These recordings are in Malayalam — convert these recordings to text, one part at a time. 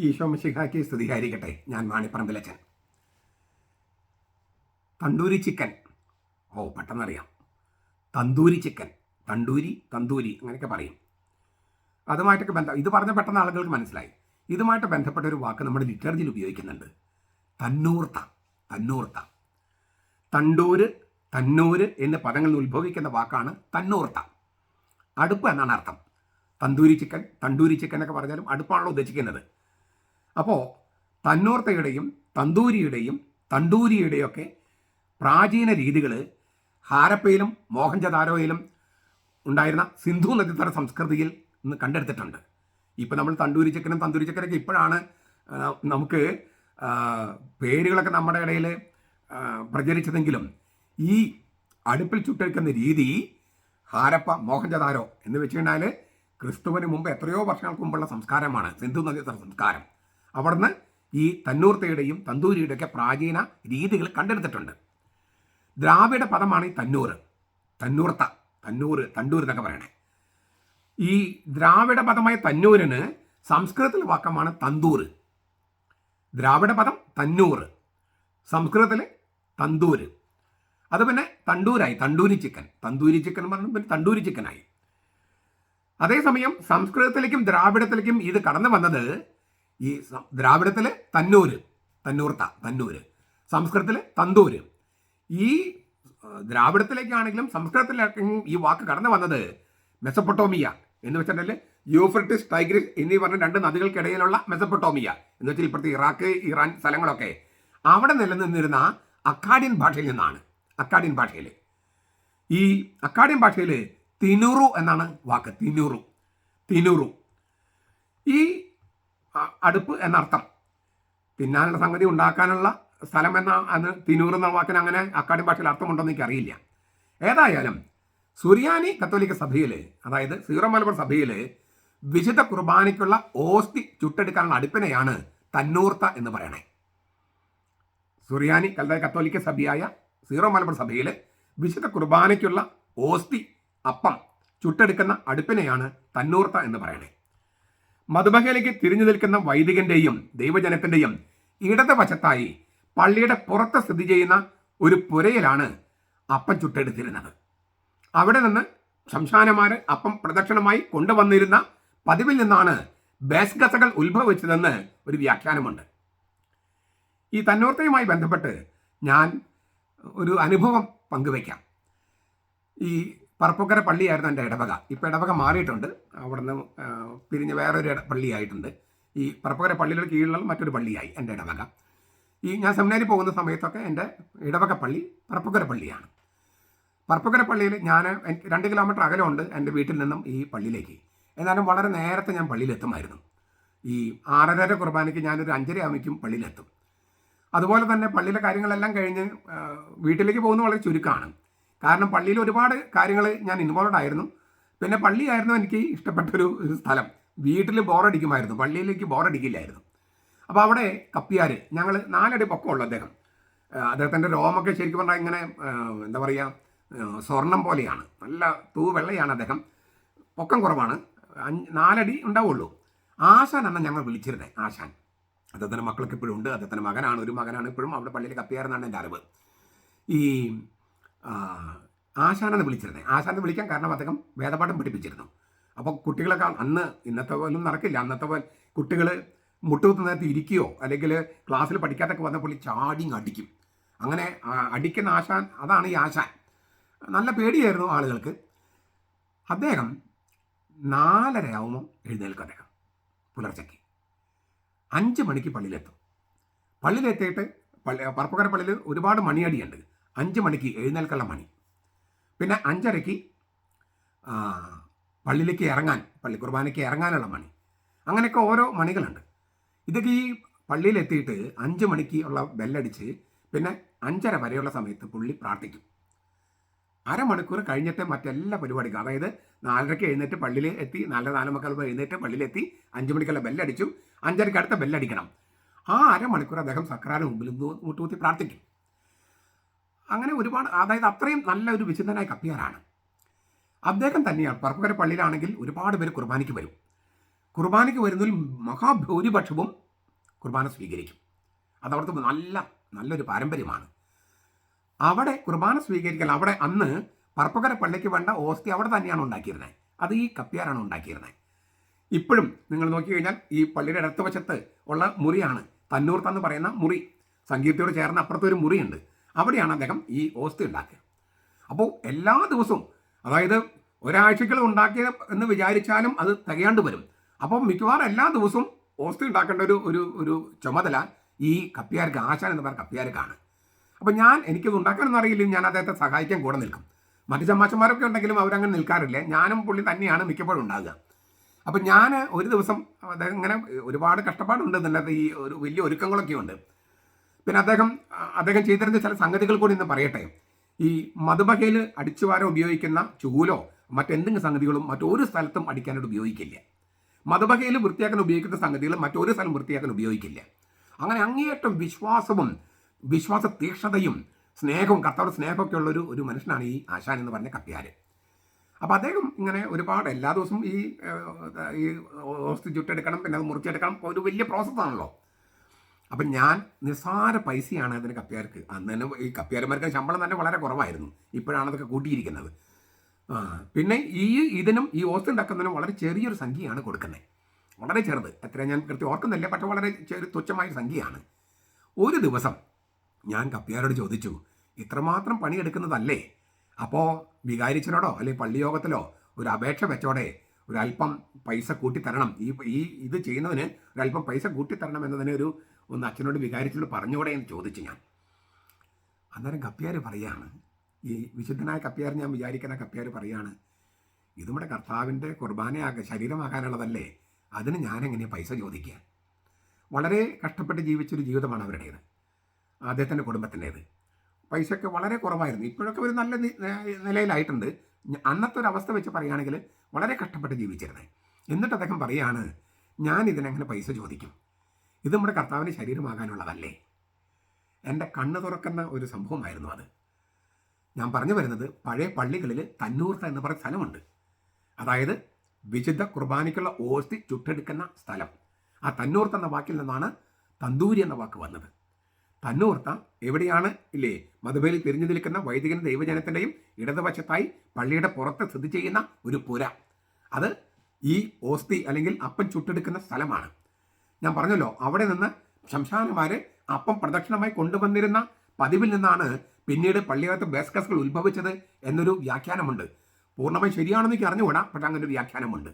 ഈശോ മിശിഹാക്കി സ്തുതിയായിരിക്കട്ടെ. ഞാൻ മാണിപ്പറമ്പിലച്ചൻ തണ്ടൂരി ചിക്കൻ. ഓ പെട്ടെന്നറിയാം. തന്തൂരി ചിക്കൻ. തണ്ടൂരി തന്തൂരി അങ്ങനെയൊക്കെ പറയും. അതുമായിട്ടൊക്കെ ബന്ധം ഇത് പറഞ്ഞ പെട്ടെന്ന് ആളുകൾക്ക് മനസ്സിലായി. ഇതുമായിട്ട് ബന്ധപ്പെട്ട ഒരു വാക്ക് നമ്മുടെ ലിറ്റർജിയിൽ ഉപയോഗിക്കുന്നുണ്ട്. തന്നൂർത്ത തന്നൂർത്ത. തണ്ടൂര് തന്നൂര് എന്ന പദങ്ങളിൽ ഉത്ഭവിക്കുന്ന വാക്കാണ് തന്നൂർത്ത. അടുപ്പ് എന്നാണ് അർത്ഥം. തന്തൂരി ചിക്കൻ തണ്ടൂരി ചിക്കൻ എന്നൊക്കെ പറഞ്ഞാലും അടുപ്പാണല്ലോ ഉദ്ദേശിക്കുന്നത്. അപ്പോൾ തന്നൂർത്തയുടെയും തന്തൂരിയുടെയും തണ്ടൂരിയുടെയൊക്കെ പ്രാചീന രീതികൾ ഹാരപ്പയിലും മോഹൻജദാരോയിലും ഉണ്ടായിരുന്ന സിന്ധു നദീതട സംസ്കൃതിയിൽ നിന്ന് കണ്ടെടുത്തിട്ടുണ്ട്. ഇപ്പോൾ നമ്മൾ തണ്ടൂരി ചിക്കനും തന്തൂരി ചിക്കനൊക്കെ ഇപ്പോഴാണ് നമുക്ക് പേരുകളൊക്കെ നമ്മുടെ ഇടയിൽ പ്രചരിച്ചതെങ്കിലും ഈ അടുപ്പിൽ ചുട്ടെടുക്കുന്ന രീതി ഹാരപ്പ മോഹൻജദാരോ എന്ന് വെച്ച് കഴിഞ്ഞാൽ ക്രിസ്തുവിന് മുമ്പ് എത്രയോ വർഷങ്ങൾക്ക് മുമ്പുള്ള സംസ്കാരമാണ് സിന്ധു നദീതട സംസ്കാരം. അവിടുന്ന് ഈ തന്നൂർത്തയുടെയും തന്തൂരിയുടെയൊക്കെ പ്രാചീന രീതികൾ കണ്ടെടുത്തിട്ടുണ്ട്. ദ്രാവിഡ പദമാണ് ഈ തന്നൂർ. തന്നൂർത്ത തന്നൂർ തണ്ടൂർ എന്നൊക്കെ പറയണേ. ഈ ദ്രാവിഡ പദമായ തന്നൂരിന് സംസ്കൃതത്തിലെ വാക്കമാണ് തന്തൂർ. ദ്രാവിഡ പദം തന്നൂർ സംസ്കൃതത്തിൽ തന്തൂര്. അത് പിന്നെ തണ്ടൂരായി തണ്ടൂരി ചിക്കൻ. തന്തൂരി ചിക്കൻ പറഞ്ഞു പിന്നെ തണ്ടൂരി ചിക്കനായി. അതേസമയം സംസ്കൃതത്തിലേക്കും ദ്രാവിഡത്തിലേക്കും ഇത് കടന്നു വന്നത് ഈ ദ്രാവിഡത്തിലെ തന്നൂര് തന്നൂർത്ത തന്നൂര്. സംസ്കൃതത്തിലെ തന്തൂര്. ഈ ദ്രാവിഡത്തിലേക്കാണെങ്കിലും സംസ്കൃതത്തിലേക്കും ഈ വാക്ക് കടന്നു വന്നത് മെസപ്പൊട്ടോമിയ എന്ന് വെച്ചിട്ടുണ്ടെങ്കിൽ യൂഫ്രട്ടിസ് ടൈഗ്രിസ് എന്നീ പറഞ്ഞ രണ്ട് നദികൾക്കിടയിലുള്ള മെസപ്പൊട്ടോമിയ എന്ന് വെച്ചാൽ ഇപ്പോഴത്തെ ഇറാഖ് ഇറാൻ സ്ഥലങ്ങളൊക്കെ അവിടെ നിലനിന്നിരുന്ന അക്കാഡിയൻ ഭാഷയിൽ നിന്നാണ്. അക്കാഡിയൻ ഭാഷയിൽ. ഈ അക്കാഡിയൻ ഭാഷയിൽ തിനുറു എന്നാണ് വാക്ക്. തിനുറു. തിനുറു. ഈ അടുപ്പ് എന്നർത്ഥം. തിന്നാനുള്ള സംഗതി ഉണ്ടാക്കാനുള്ള സ്ഥലം എന്ന അത് തിനൂർ എന്ന വാക്കിന് അങ്ങനെ അക്കാഡിയൻ ഭാഷയിൽ അർത്ഥമുണ്ടോന്ന് എനിക്ക് അറിയില്ല ഏതായാലും സുറിയാനി കത്തോലിക്ക സഭയിൽ അതായത് സീറോ മലബാർ സഭയിൽ വിശുദ്ധ കുർബാനയ്ക്കുള്ള ഓസ്തി ചുട്ടെടുക്കാനുള്ള അടുപ്പിനെയാണ് തന്നൂർത്ത എന്ന് പറയണേ. സുറിയാനി കൽതായ കത്തോലിക്ക സഭയായ സീറോ മലബാർ സഭയിൽ വിശുദ്ധ കുർബാനയ്ക്കുള്ള ഓസ്തി അപ്പം ചുട്ടെടുക്കുന്ന അടുപ്പിനെയാണ് തന്നൂർത്ത എന്ന് പറയണേ. മധുബഹയിലേക്ക് തിരിഞ്ഞു നിൽക്കുന്ന വൈദികന്റെയും ദൈവജനത്തിന്റെയും ഇടതുവശത്തായി പള്ളിയുടെ പുറത്ത് സ്ഥിതി ചെയ്യുന്ന ഒരു പുരയിലാണ് അപ്പം ചുട്ടെടുത്തിരുന്നത്. അവിടെ നിന്ന് ശംശാനമാര് അപ്പം പ്രദക്ഷിണമായി കൊണ്ടുവന്നിരുന്ന പതിവിൽ നിന്നാണ് ബേസ്ഗസകൾ ഉത്ഭവിച്ചതെന്ന് ഒരു വ്യാഖ്യാനമുണ്ട്. ഈ തന്നോർത്തയുമായി ബന്ധപ്പെട്ട് ഞാൻ ഒരു അനുഭവം പങ്കുവയ്ക്കാം. ഈ പറപ്പുക്കര പള്ളിയായിരുന്നു എന്റെ ഇടവക. ഇപ്പോൾ ഇടവക മാറിയിട്ടുണ്ട്. അവിടുന്ന് പിരിഞ്ഞ് വേറൊരു പള്ളിയായിട്ടുണ്ട്. ഈ പറപ്പുക്കര പള്ളിയുടെ കീഴിലുള്ള മറ്റൊരു പള്ളിയായി എന്റെ ഇടവക. ഈ ഞാൻ സെമിനാരി പോകുന്ന സമയത്തൊക്കെ എന്റെ ഇടവക പള്ളി പറപ്പുക്കര പള്ളിയാണ്. പറപ്പുക്കര പള്ളിയിൽ ഞാൻ രണ്ട് കിലോമീറ്റർ അകലമുണ്ട് എന്റെ വീട്ടിൽ നിന്നും ഈ പള്ളിയിലേക്ക്. എന്നാലും വളരെ നേരത്തെ ഞാൻ പള്ളിയിലെത്തുമായിരുന്നു. ഈ ആറര കുർബാനയ്ക്ക് ഞാനൊരു അഞ്ചര ആവുമ്പോഴേക്കും പള്ളിയിലെത്തും. അതുപോലെ തന്നെ പള്ളിയിലെ കാര്യങ്ങളെല്ലാം കഴിഞ്ഞ് വീട്ടിലേക്ക് പോകുന്നത് വളരെ ചുരുക്കമാണ്. കാരണം പള്ളിയിൽ ഒരുപാട് കാര്യങ്ങൾ ഞാൻ ഇൻവോൾവ് ആയിരുന്നു. പിന്നെ പള്ളിയായിരുന്നു എനിക്ക് ഇഷ്ടപ്പെട്ടൊരു ഒരു സ്ഥലം. വീട്ടിൽ ബോറടിക്കുമായിരുന്നു പള്ളിയിലേക്ക് ബോറടിക്കില്ലായിരുന്നു അപ്പോൾ അവിടെ കപ്പിയാർ ഞങ്ങൾ നാലടി പൊക്കമുള്ളൂ അദ്ദേഹം. അദ്ദേഹത്തിന്റെ രോമൊക്കെ ശരിക്കും പറഞ്ഞാൽ ഇങ്ങനെ എന്താ പറയുക സ്വർണം പോലെയാണ്. നല്ല തൂ വെള്ളയാണ് അദ്ദേഹം. പൊക്കം കുറവാണ്. നാലടി ഉണ്ടാവുള്ളൂ. ആശാൻ എന്നാണ് ഞങ്ങൾ വിളിച്ചിരുന്നത് ആശാൻ. അദ്ദേഹത്തിന്റെ മക്കൾക്ക് ഇപ്പോഴും ഉണ്ട്. അദ്ദേഹത്തിന്റെ മകനാണ് ഒരു മകനാണ് ഇപ്പോഴും അവിടെ പള്ളിയിൽ കപ്പിയാരെന്നാണ് എന്റെ അറിവ്. ഈ ആശാനെന്ന് വിളിച്ചിരുന്നത് ആശാനെന്ന് വിളിക്കാൻ കാരണം അദ്ദേഹം വേദപാഠം പഠിപ്പിച്ചിരുന്നു. അപ്പോൾ കുട്ടികളൊക്കെ അന്ന് ഇന്നത്തെ പോലും നടക്കില്ല. അന്നത്തെ പോലെ കുട്ടികൾ മുട്ടുകുത്ത് നേരത്ത് ഇരിക്കുകയോ അല്ലെങ്കിൽ ക്ലാസ്സിൽ പഠിക്കാത്തൊക്കെ വന്ന പുള്ളി ചാടി അടിക്കും. അങ്ങനെ അടിക്കുന്ന ആശാൻ അതാണ് ഈ ആശാൻ. നല്ല പേടിയായിരുന്നു ആളുകൾക്ക്. അദ്ദേഹം നാലരയാവുമ്പോൾ എഴുന്നേൽക്കും അദ്ദേഹം പുലർച്ചയ്ക്ക്. അഞ്ച് മണിക്ക് പള്ളിയിലെത്തും. പള്ളിയിലെത്തിയിട്ട് പള്ളി പറപ്പുകര പള്ളിയിൽ ഒരുപാട് മണിയടിയുണ്ട്. അഞ്ച് മണിക്ക് എഴുന്നേൽക്കുള്ള മണി പിന്നെ അഞ്ചരയ്ക്ക് പള്ളിയിലേക്ക് ഇറങ്ങാൻ പള്ളി കുർബാനയ്ക്ക് ഇറങ്ങാനുള്ള മണി അങ്ങനെയൊക്കെ ഓരോ മണികളുണ്ട്. ഇതൊക്കെ ഈ പള്ളിയിലെത്തിയിട്ട് അഞ്ച് മണിക്ക് ഉള്ള ബെല്ലടിച്ച് പിന്നെ അഞ്ചര വരെയുള്ള സമയത്ത് പുള്ളി പ്രാർത്ഥിക്കും. അരമണിക്കൂർ കഴിഞ്ഞിട്ട് മറ്റെല്ലാ പരിപാടിക്കും. അതായത് നാലരയ്ക്ക് എഴുന്നേറ്റ് പള്ളിയിൽ എത്തി നാലര നാല് മക്കൾ എഴുന്നേറ്റ് പള്ളിയിലെത്തി അഞ്ച് മണിക്കുള്ള ബെല്ലടിച്ചു അഞ്ചരയ്ക്ക് അടുത്ത ബെല്ലടിക്കണം. ആ അരമണിക്കൂർ അദ്ദേഹം സക്രാന് മുമ്പിൽ മുട്ടുകുത്തി പ്രാർത്ഥിക്കും. അങ്ങനെ ഒരുപാട് അതായത് അത്രയും നല്ല ഒരു വിചിന്തനായ കത്തിയാരാണ് അദ്ദേഹം തന്നെയാണ് പറപ്പുകര പള്ളിയിലാണെങ്കിൽ ഒരുപാട് പേര് കുർബാനയ്ക്ക് വരും. കുർബാനയ്ക്ക് വരുന്നതിൽ മഹാഭൂരിപക്ഷവും കുർബാന സ്വീകരിക്കും. അതവിടുത്തെ നല്ല നല്ലൊരു പാരമ്പര്യമാണ്. അവിടെ കുർബാന സ്വീകരിക്കൽ അവിടെ അന്ന് പറപ്പുകര പള്ളിക്ക് വേണ്ട ഓസ്തി അവിടെ തന്നെയാണ് ഉണ്ടാക്കിയിരുന്നത്. അത് ഈ കപ്പ്യാരാണ് ഉണ്ടാക്കിയിരുന്നത്. ഇപ്പോഴും നിങ്ങൾ നോക്കിക്കഴിഞ്ഞാൽ ഈ പള്ളിയുടെ ഇടത്തുവശത്ത് ഉള്ള മുറിയാണ് തന്നൂർത്തെന്ന് പറയുന്ന മുറി. സംഗീതത്തോട് ചേർന്ന അപ്പുറത്തൊരു മുറിയുണ്ട്. അവിടെയാണ് അദ്ദേഹം ഈ ഓസ്തി ഉണ്ടാക്കുക അപ്പോൾ എല്ലാ ദിവസവും അതായത് ഒരാഴ്ചകൾ ഉണ്ടാക്കിയ എന്ന് വിചാരിച്ചാലും അത് തികയാണ്ട് വരും. അപ്പോൾ മിക്കവാറും എല്ലാ ദിവസവും ഓസ്തി ഉണ്ടാക്കേണ്ട ഒരു ഒരു ഒരു ചുമതല ഈ കപ്പ്യാർക്ക് ആശാൻ എന്ന് പറയുന്ന കപ്പ്യാർക്കാണ് അപ്പോൾ ഞാൻ എനിക്കത് ഉണ്ടാക്കാനൊന്നും അറിയില്ല ഞാൻ അദ്ദേഹത്തെ സഹായിക്കാൻ കൂടെ നിൽക്കും. മറ്റു ചമ്മാച്ചന്മാരൊക്കെ ഉണ്ടെങ്കിലും അവരങ്ങനെ നിൽക്കാറില്ല. ഞാനും പുള്ളി തന്നെയാണ് മിക്കപ്പോഴും ഉണ്ടാകുക. അപ്പം ഞാൻ ഒരു ദിവസം അദ്ദേഹം ഇങ്ങനെ ഒരുപാട് കഷ്ടപ്പാടുണ്ട് എന്നുള്ളത് ഈ ഒരു വലിയ ഒരുക്കങ്ങളൊക്കെ ഉണ്ട്. പിന്നെ അദ്ദേഹം അദ്ദേഹം ചെയ്തിരുന്ന ചില സംഗതികൾ കൂടി ഇന്ന് പറയട്ടെ ഈ മധുബഹയിൽ അടിച്ചുവാരം ഉപയോഗിക്കുന്ന ചൂലോ മറ്റെന്തെങ്കിലും സംഗതികളും മറ്റൊരു സ്ഥലത്തും അടിക്കാനായിട്ട് ഉപയോഗിക്കില്ല മതബഹയിൽ വൃത്തിയാക്കാൻ ഉപയോഗിക്കുന്ന സംഗതികൾ മറ്റൊരു സ്ഥലം വൃത്തിയാക്കാൻ ഉപയോഗിക്കില്ല അങ്ങനെ അങ്ങേയറ്റം വിശ്വാസവും വിശ്വാസ തീക്ഷ്ണതയും സ്നേഹവും കർത്താവ് സ്നേഹമൊക്കെ ഉള്ള ഒരു ഒരു മനുഷ്യനാണ് ഈ ആശാൻ എന്ന് പറഞ്ഞ കപ്പ്യാര് അപ്പോൾ അദ്ദേഹം ഇങ്ങനെ ഒരുപാട് എല്ലാ ദിവസവും ഈ ഈ ഓസ്തി ചുട്ടെടുക്കണം പിന്നെ അത് മുറിച്ചെടുക്കണം ഒരു വലിയ പ്രോസസ്സാണല്ലോ അപ്പം ഞാൻ നിസ്സാര പൈസയാണ് അതിന് കപ്പ്യാർക്ക് അന്ന് തന്നെ ഈ കപ്പ്യാരന്മാർക്ക് ശമ്പളം തന്നെ വളരെ കുറവായിരുന്നു. ഇപ്പോഴാണ് അതൊക്കെ കൂട്ടിയിരിക്കുന്നത്. പിന്നെ ഈ ഇതിനും ഈ ഓസ്തി ഉണ്ടാക്കുന്നതിനും വളരെ ചെറിയൊരു സംഖ്യയാണ് കൊടുക്കുന്നത്. വളരെ ചെറുത്. എത്ര ഞാൻ കൃത്യം ഓർക്കുന്നില്ല. പക്ഷെ വളരെ ചെറിയ തുച്ഛമായ സംഖ്യയാണ്. ഒരു ദിവസം ഞാൻ കപ്പ്യാരോട് ചോദിച്ചു ഇത്രമാത്രം പണിയെടുക്കുന്നതല്ലേ? അപ്പോൾ വികാരിച്ചനോടോ അല്ലെങ്കിൽ പള്ളിയോഗത്തിലോ ഒരു അപേക്ഷ വെച്ചോടെ ഒരല്പം പൈസ കൂട്ടിത്തരണം. ഈ ഈ ഇത് ചെയ്യുന്നതിന് ഒരല്പം പൈസ കൂട്ടിത്തരണം എന്നതിനെ ഒരു ഒന്ന് അച്ഛനോട് വികാരിച്ചോട് പറഞ്ഞുകൂടെ എന്ന് ചോദിച്ചു ഞാൻ. അന്നേരം കപ്പ്യാർ പറയാണ് ഈ വിശുദ്ധനായ കപ്പ്യാർ ഞാൻ വിചാരിക്കുന്ന കപ്പ്യാർ പറയാണ് ഇത് നമ്മുടെ കർത്താവിന്റെ കുർബാനയാക ശരീരമാകാനുള്ളതല്ലേ? അതിന് ഞാനെങ്ങനെയാണ് പൈസ ചോദിക്കുക? വളരെ കഷ്ടപ്പെട്ട് ജീവിച്ചൊരു ജീവിതമാണ് അവരുടേത്. അദ്ദേഹത്തിന്റെ കുടുംബത്തിന്റേത്. പൈസയൊക്കെ വളരെ കുറവായിരുന്നു. ഇപ്പോഴൊക്കെ ഒരു നല്ല നിലയിലായിട്ടുണ്ട്. അന്നത്തെ ഒരു അവസ്ഥ വെച്ച് പറയുകയാണെങ്കിൽ വളരെ കഷ്ടപ്പെട്ട് ജീവിച്ചിരുന്നത് എന്നിട്ട് അദ്ദേഹം പറയാണ് ഞാൻ ഇതിനെങ്ങനെ പൈസ ചോദിക്കും? ഇത് നമ്മുടെ കർത്താവിന്റെ ശരീരമാകാനുള്ളതല്ലേ? എന്റെ കണ്ണ് തുറക്കുന്ന ഒരു സംഭവമായിരുന്നു അത്. ഞാൻ പറഞ്ഞു വരുന്നത് പഴയ പള്ളികളിൽ തന്നൂർത്ത എന്ന് പറയുന്ന സ്ഥലമുണ്ട്. അതായത് വിശുദ്ധ കുർബാനയ്ക്കുള്ള ഓസ്തി ചുട്ടെടുക്കുന്ന സ്ഥലം. ആ തന്നൂർത്ത എന്ന വാക്കിൽ നിന്നാണ് തന്തൂരി എന്ന വാക്ക് വന്നത്. തന്നൂർത്ത എവിടെയാണ് ഇല്ലേ? മധുബയിൽ തിരിഞ്ഞു നിൽക്കുന്ന വൈദികൻ ദൈവജനത്തിന്റെയും ഇടതുവശത്തായി പള്ളിയുടെ പുറത്ത് സ്ഥിതി ചെയ്യുന്ന ഒരു പുര. അത് ഈ ഓസ്തി അല്ലെങ്കിൽ അപ്പം ചുട്ടെടുക്കുന്ന സ്ഥലമാണ്. ഞാൻ പറഞ്ഞല്ലോ അവിടെ നിന്ന് ശംശാനമാര് അപ്പം പ്രദക്ഷിണമായി കൊണ്ടുവന്നിരുന്ന പതിവിൽ നിന്നാണ് പിന്നീട് പള്ളിയകത്ത് ബേസ്കസുകൾ ഉത്ഭവിച്ചത് എന്നൊരു വ്യാഖ്യാനമുണ്ട്. പൂർണമായി ശരിയാണെന്ന് എനിക്ക് അറിഞ്ഞുകൂടാ പക്ഷെ അങ്ങനെ ഒരു വ്യാഖ്യാനമുണ്ട്.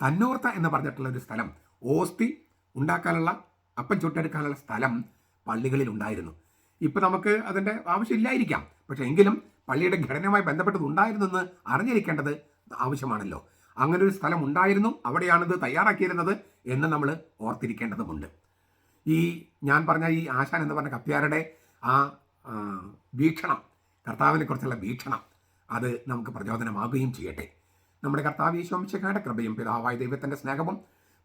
തന്നോർത്ത എന്ന് പറഞ്ഞിട്ടുള്ള ഒരു സ്ഥലം ഓസ്തി ഉണ്ടാക്കാനുള്ള അപ്പം ചുട്ടെടുക്കാനുള്ള സ്ഥലം പള്ളികളിൽ ഉണ്ടായിരുന്നു ഇപ്പം നമുക്ക് അതിന്റെ ആവശ്യമില്ലായിരിക്കാം. പക്ഷേ എങ്കിലും പള്ളിയുടെ ഘടനയുമായി ബന്ധപ്പെട്ടത് ഉണ്ടായിരുന്നെന്ന് അറിഞ്ഞിരിക്കേണ്ടത് ആവശ്യമാണല്ലോ. അങ്ങനെ ഒരു സ്ഥലം ഉണ്ടായിരുന്നു അവിടെയാണിത് തയ്യാറാക്കിയിരുന്നത് എന്ന് നമ്മൾ ഓർത്തിരിക്കേണ്ടതുമുണ്ട്. ഈ ഞാൻ പറഞ്ഞ ഈ ആശാൻ എന്ന് പറഞ്ഞ കപ്പ്യാരുടെ ആ വീക്ഷണം കർത്താവിനെ കുറിച്ചുള്ള വീക്ഷണം അത് നമുക്ക് പ്രചോദനമാകുകയും ചെയ്യട്ടെ. നമ്മുടെ കർത്താവ് ഈശോമിച്ചക്കാരുടെ കൃപയും പിതാവായ ദൈവത്തിന്റെ സ്നേഹവും